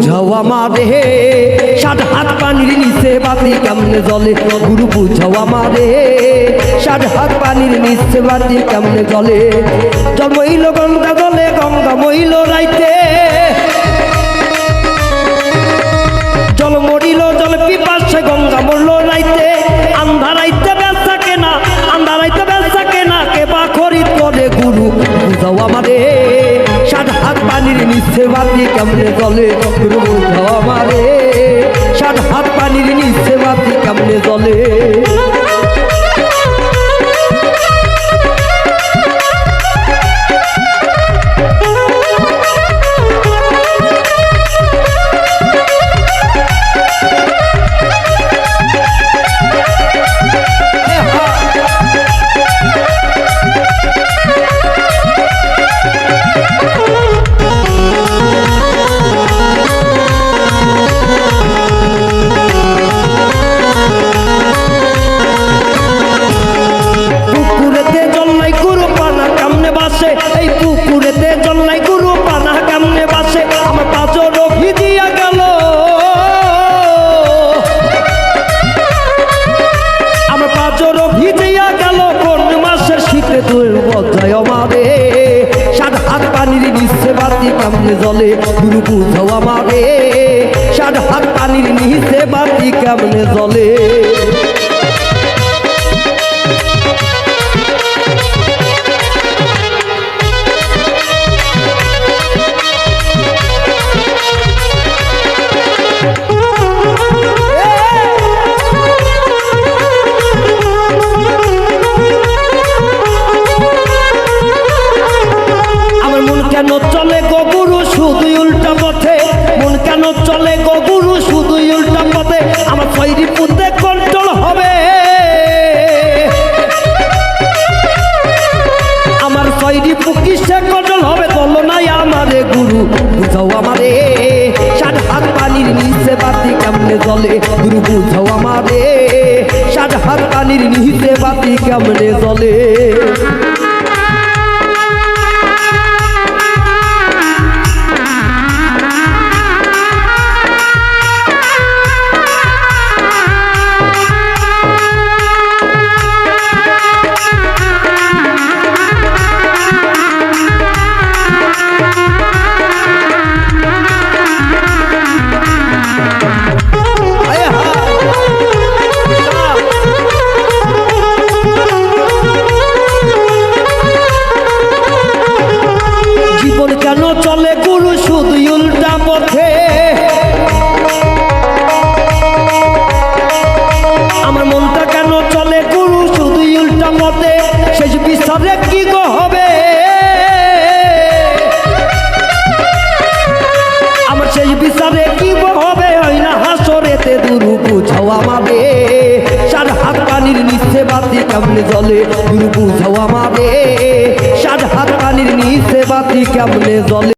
বুঝাও আমারে। সাত হাত পানির নিচে বাতি কেমনে জলে গুরু, বুঝাও আমারে। সাত হাত পানির নিচে বাতি কেমনে জলে জন্মইল গঙ্গা জলে গঙ্গা মইল রাইতে। জল মরিল, জল পিপাসে গঙ্গা মরল রাইতে। আন্ধারাইতে ব্যবসা কেনা আন্ধারাইতে ব্যবসা কেনা, কে বা খরিদ করে গুরু, বুঝাও আমারে। পানির নিচে বাতি কেমনে জলে গুরু আমারে কেমনে গুরু বুঝাও আমারে সাত হাত পানির নিচে বাতি কেমনে জলে আমার চলে গো গুরু, শুধুই উল্টা পথে আমার তৈরি পুঁতে কন্ট্রোল হবে। আমার তৈরি পুকি সে কন্ট্রোল হবে। বলো নাই আমারে গুরু, বুঝাও আমারে। সাত হাত পানির নিচে বাতি কেমনে জলে গুরু, বুঝাও আমারে। সাত হাত পানির নিচে বাতি কেমনে জলে শেষ বিচারে কি গো হবে? আমার শেষ বিচারে কি গো হবে? ওই না হাসরেতে দুরু বুঝাও আমাবে সার হাত পানির নিচে বাতি কেমনে জলে দুরু বুঝাও আমাবে সার হাত পানির নিচে বাতি কেমনে জলে